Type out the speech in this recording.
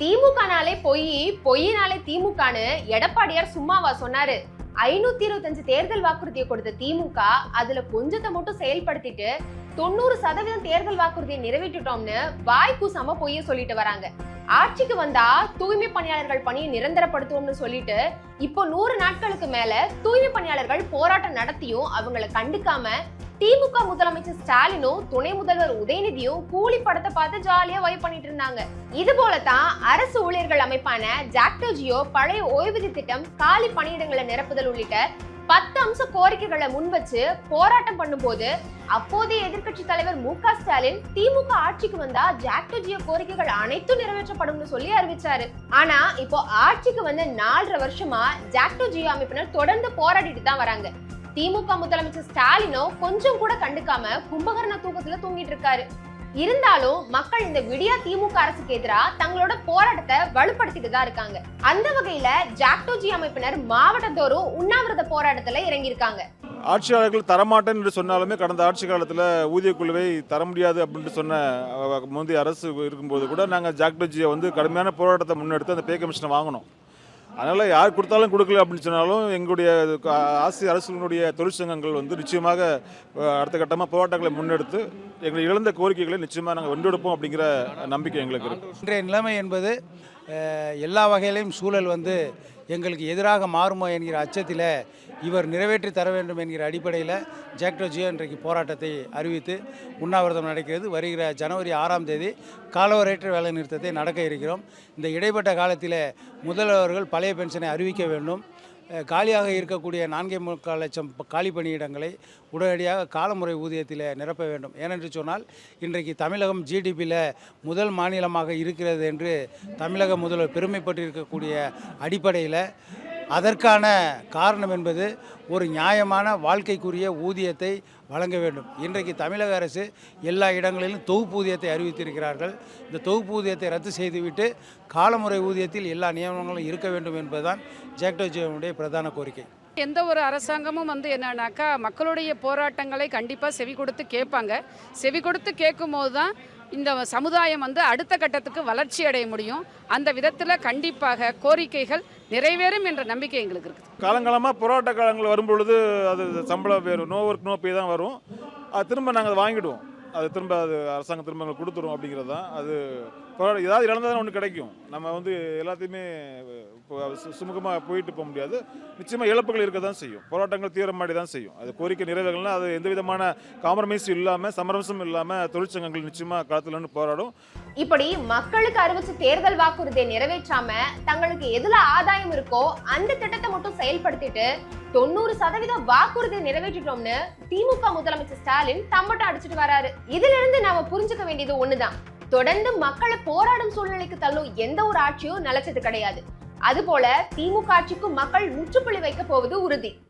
திமுகனாலே பொய் பொய்யினாலே திமுகன்னு எடப்பாடியார் சும்மாவா சொன்னாரு. ஐநூத்தி இருபத்தஞ்சு தேர்தல் வாக்குறுதியை கொடுத்த திமுக அதுல கொஞ்சத்தை மட்டும் செயல்படுத்திட்டு தொண்ணூறு சதவீதம் தேர்தல் வாக்குறுதியை நிறைவேற்றிட்டோம்னு வாய் கூசாம பொய்ய சொல்லிட்டு வராங்க. ஆட்சிக்கு வந்தா தூய்மை பணியாளர்கள் பணியை நிரந்தரப்படுத்துவோம்னு சொல்லிட்டு இப்போ நூறு நாட்களுக்கு மேல தூய்மை பணியாளர்கள் போராட்டம் நடத்தியும் அவங்கள கண்டுக்காம திமுக முதலமைச்சர் ஸ்டாலினும் துணை முதல்வர் உதயநிதியும் கூலி படத்தை பார்த்து ஜாலியா வைப் பண்ணிட்டு இருந்தாங்க. இது போலதான் அரசு ஊழியர்கள் அமைப்பான ஜாக்டோஜியோ பழைய ஓய்வூதிய திட்டம் காலி பணியிடங்களை நிரப்புதல் உள்ளிட்ட பத்து அம்ச கோரிக்கைகளை முன்வச்சு போராட்டம் பண்ணும்போது அப்போதைய எதிர்க்கட்சி தலைவர் மு க ஸ்டாலின் திமுக ஆட்சிக்கு வந்தா ஜாக்டோஜியோ கோரிக்கைகள் அனைத்தும் நிறைவேற்றப்படும்னு சொல்லி அறிவிச்சாரு. ஆனா இப்போ ஆட்சிக்கு வந்த நாலரை வருஷமா ஜாக்டோஜியோ அமைப்பினர் தொடர்ந்து போராடிட்டு தான் வராங்க. திமுக முதலமைச்சர் ஸ்டாலினோ கொஞ்சம் கூட கண்டுக்காம கும்பகர்ண தூக்கத்துல தூங்கிட்டு இருக்காரு. இருந்தாலும் மக்கள் இந்த விடியா திமுக அரசுக்கு எதிராக தங்களோட போராட்டத்தை வலுப்படுத்திட்டு தான் இருக்காங்க. அந்த வகையில ஜாக்டோஜி அமைப்பினர் மாவட்டத்தோறும் உண்ணாவிரத போராட்டத்துல இறங்கியிருக்காங்க. ஆட்சியாளர்கள் தரமாட்டேன் என்று சொன்னாலுமே கடந்த ஆட்சி காலத்தில் ஊதிய குழுவை தர முடியாது அப்படின்ட்டு சொன்ன முந்தைய அரசு இருக்கும்போது கூட நாங்கள் ஜாக்டோஜியை வந்து கடுமையான போராட்டத்தை முன்னெடுத்து அந்த பே கமிஷனை வாங்கினோம். அதனால் யார் கொடுத்தாலும் கொடுக்கல அப்படின்னு சொன்னாலும் எங்களுடைய ஆசிய அரசுகளுடைய தொழிற்சங்கங்கள் வந்து நிச்சயமாக அடுத்த கட்டமாக போராட்டங்களை முன்னெடுத்து எங்களை இழந்த கோரிக்கைகளை நிச்சயமாக நாங்கள் வென்றெடுப்போம் அப்படிங்கிற நம்பிக்கை எங்களுக்கு இருக்கு. இன்றைய நிலைமை என்பது எல்லா வகையிலையும் சூழல் வந்து எங்களுக்கு எதிராக மாறுமோ என்கிற அச்சத்தில் இவர் நிறைவேற்றி தர வேண்டும் என்கிற அடிப்படையில் ஜாக்டோஜியோ இன்றைக்கு போராட்டத்தை அறிவித்து உண்ணாவிரதம் நடக்கிறது. வருகிற ஜனவரி ஆறாம் தேதி காலவரையற்ற வேலை நிறுத்தத்தை நடக்க இருக்கிறோம். இந்த இடைப்பட்ட காலத்தில் முதல்வர்கள் பழைய பென்ஷனை அறிவிக்க வேண்டும். காலியாக இருக்கக்கூடிய நான்கே முக்கால் லட்சம் காலி பணியிடங்களை உடனடியாக காலமுறை ஊதியத்தில் நிரப்ப வேண்டும். ஏனென்று சொன்னால் இன்றைக்கு தமிழகம் ஜிடிபியில் முதல் மாநிலமாக இருக்கிறது என்று தமிழக முதல்வர் பெருமைப்பட்டிருக்கக்கூடிய அடிப்படையில் அதற்கான காரணம் என்பது ஒரு நியாயமான வாழ்க்கைக்குரிய ஊதியத்தை வழங்க வேண்டும். இன்றைக்கு தமிழக அரசு எல்லா இடங்களிலும் தொகுப்பூதியத்தை அறிவித்திருக்கிறார்கள். இந்த தொகுப்பூதியத்தை ரத்து செய்துவிட்டு காலமுறை ஊதியத்தில் எல்லா நியமனங்களும் இருக்க வேண்டும் என்பதுதான் ஜாக்டோஜியோனுடைய பிரதான கோரிக்கை. எந்த ஒரு அரசாங்கமும் வந்து என்னன்னாக்கா மக்களுடைய போராட்டங்களை கண்டிப்பாக செவி கொடுத்து கேட்பாங்க. செவி கொடுத்து கேட்கும்போது தான் இந்த சமுதாயம் வந்து அடுத்த கட்டத்துக்கு வளர்ச்சி அடைய முடியும். அந்த விதத்தில் கண்டிப்பாக கோரிக்கைகள் நிறைவேறும் என்ற நம்பிக்கை எங்களுக்கு இருக்குது. காலங்காலமாக போராட்ட காலங்கள் வரும்பொழுது அது சம்பளம் வேறு நோ ஒர்க் நோ பே தான் வரும். அது திரும்ப நாங்கள் அதை வாங்கிடுவோம். அது திரும்ப அது அரசாங்கம் திரும்ப எங்களுக்கு கொடுத்துரும் அப்படிங்கிறது தான். அது ஏதாவது இழந்தால் ஒன்று கிடைக்கும். நம்ம வந்து எல்லாத்தையுமே சுமூகமாக போயிட்டு போக முடியாது. நிச்சயமாக இழப்புகள் இருக்க தான் செய்யும். போராட்டங்கள் தீவிரமாடி தான் செய்யும். அது கோரிக்கை நிறைவேறலாம் அது எந்த விதமான காம்ப்ரமைஸும் இல்லாமல் சமரசம் இல்லாமல் தொழிற்சங்கங்கள் நிச்சயமாக களத்தில் போராடும். இப்படி மக்களுக்கு அறிவிச்ச தேர்தல் வாக்குறுதியை நிறைவேற்றாம தங்களுக்கு எதுல ஆதாயம் இருக்கோ அந்த திட்டத்தை மட்டும் செயல்படுத்திட்டு தொண்ணூறு சதவீதம் வாக்குறுதியை நிறைவேற்றிட்டோம்னு திமுக முதலமைச்சர் ஸ்டாலின் தம்பட்டம் அடிச்சிட்டு வராரு. இதுல இருந்து நாம புரிஞ்சுக்க வேண்டியது ஒண்ணுதான். தொடர்ந்து மக்களை போராடும் சூழ்நிலைக்கு தள்ளும் எந்த ஒரு ஆட்சியும் நிலைச்சது கிடையாது. அதுபோல திமுக ஆட்சிக்கும் மக்கள் முற்றுப்புள்ளி வைக்க போவது உறுதி.